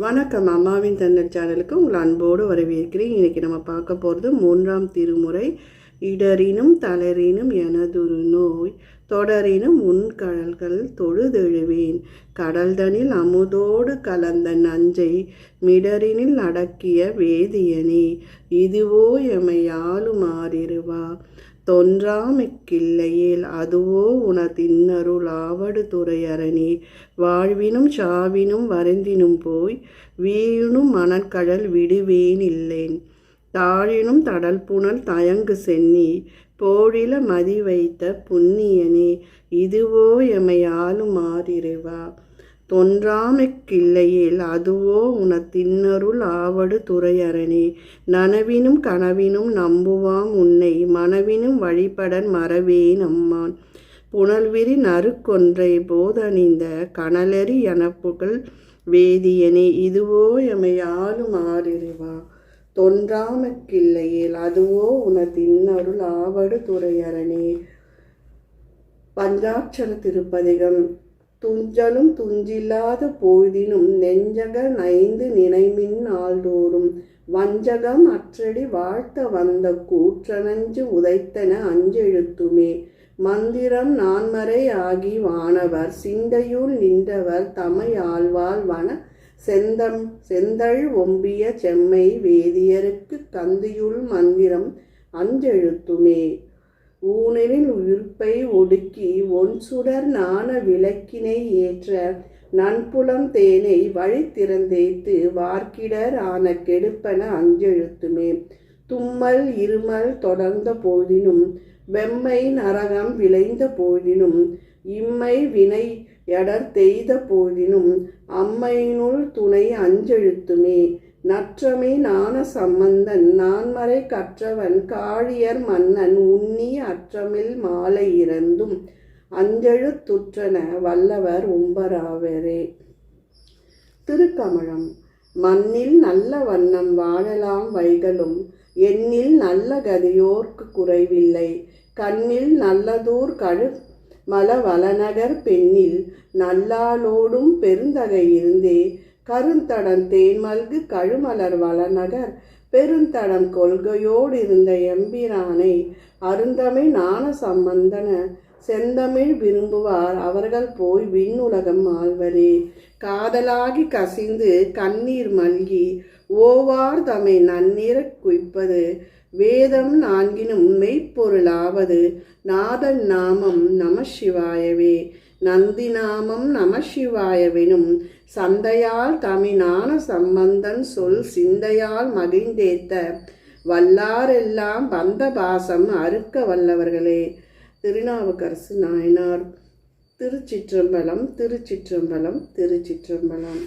வணக்கம். அம்மாவின் தன்னல் சேனலுக்கு உங்கள் அன்போடு வரவேற்கிறேன். இன்றைக்கி நம்ம பார்க்க போகிறது மூன்றாம் திருமுறை. இடரினும் தளரினும் எனதுரு நோய் தொடரினும் உன் கடல்கள் தொழுதெழுவேன். கடல்தனில் அமுதோடு கலந்த நஞ்சை மிடரினில் அடக்கிய வேதியனே இதுவோ எமை ஆளுமாறிருவா தொன்றாமிக்கில்லையேல் அதுவோ உனதின்னருள் ஆவடு துறையரணி வாழ்வினும் சாவினும் வருந்தினும் போய் வீணும் மணற்கடல் விடுவேன் இல்லேன் தாழினும் தடல் புனல் தயங்கு சென்னி போழில மதி வைத்த புண்ணியனே இதுவோ எமையாலும் ஆளுமாறிருவா தொன்றாமைக்கில்லையேல் அதுவோ உன தின்னருள் ஆவடு துறையரணி நனவினும் கனவினும் நம்புவாம் உன் மனவினும் வழிபடன் மறவேன் அம்மான். புனல்விரி நறுக்கொன்றை போதணிந்த கனலறி எனப்புகள் வேதியனே இதுவோ எமையாலும் ஆறிறிவா தொன்றாமக்கில்லையில் அதுவோ உனதின்னருள் ஆவடு துறையரணே பஞ்சாட்சர திருப்பதிகம். துஞ்சலும் துஞ்சில்லாத பொழுதினும் நெஞ்சக நைந்து நினைமின் ஆழ்தோ வஞ்சகம் அற்றடி வாழ்த்த வந்த கூற்றனஞ்சு உதைத்தன அஞ்செழுத்துமே. மந்திரம் நான்மறை ஆகி வானவர் சிந்தையுள் நின்றவர் தமை ஆழ்வாள் வன செந்தம் செந்தழ் ஒம்பிய செம்மை வேதியருக்கு கந்தியுள் மந்திரம் அஞ்செழுத்துமே. ஊனலின் உயிர்ப்பை ஒடுக்கி ஒன் சுடர் நாண விளக்கினை ஏற்ற நன்புலம் தேனை வழி திறந்தேத்து வார்க்கிடர் ஆன கெடுப்பன அஞ்செழுத்துமே. தும்மல் இருமல் தொடர்ந்த போதினும் வெம்மை நரகம் விளைந்த போதினும் இம்மை வினை எடர் தெய்த போதினும் அம்மையினுள் துணை அஞ்செழுத்துமே. நற்றமை நாண சம்பந்தன் நான்மறை கற்றவன் காழியர் மன்னன் உன்னி அற்றமில் மாலை இறந்தும் அஞ்செழுத்துற்றன வல்லவர் உம்பராவரே. திருக்கமழம் மண்ணில் நல்ல வண்ணம் வாழலாம் வைகளும் எண்ணில் நல்ல கதியோர்க்கு குறைவில்லை. கண்ணில் நல்லதூர் கழு மல வளநகர் பெண்ணில் நல்லாளோடும் பெருந்தகை இருந்தே. கருந்தடம் தேன்மல்கு கழுமலர் வளநகர் பெருந்தடம் கொள்கையோடு இருந்த எம்பிரானை அருந்தமை ஞான சம்பந்தன செந்தமிழ் விரும்புவார். அவர்கள் போய் விண்ணுலகம் ஆழ்வரே. காதலாகி கசிந்து கண்ணீர் மல்கி ஓவார் தமை நன்னீரக் குய்ப்பது. வேதம் நான்கினும் மெய்ப்பொருளாவது. நாதன் நாமம் நம சிவாயவே நந்தி நாமம் நம சிவாயவெனும் சந்தையால் தமிழான சம்பந்தன் சொல் சிந்தையால் மகிழ்ந்தேத்த. வல்லாரெல்லாம் பந்த பாசம் அறுக்க வல்லவர்களே. திருநாவுக்கரசு நாயனார். திருச்சிற்றம்பலம் திருச்சிற்றம்பலம் திருச்சிற்றம்பலம்.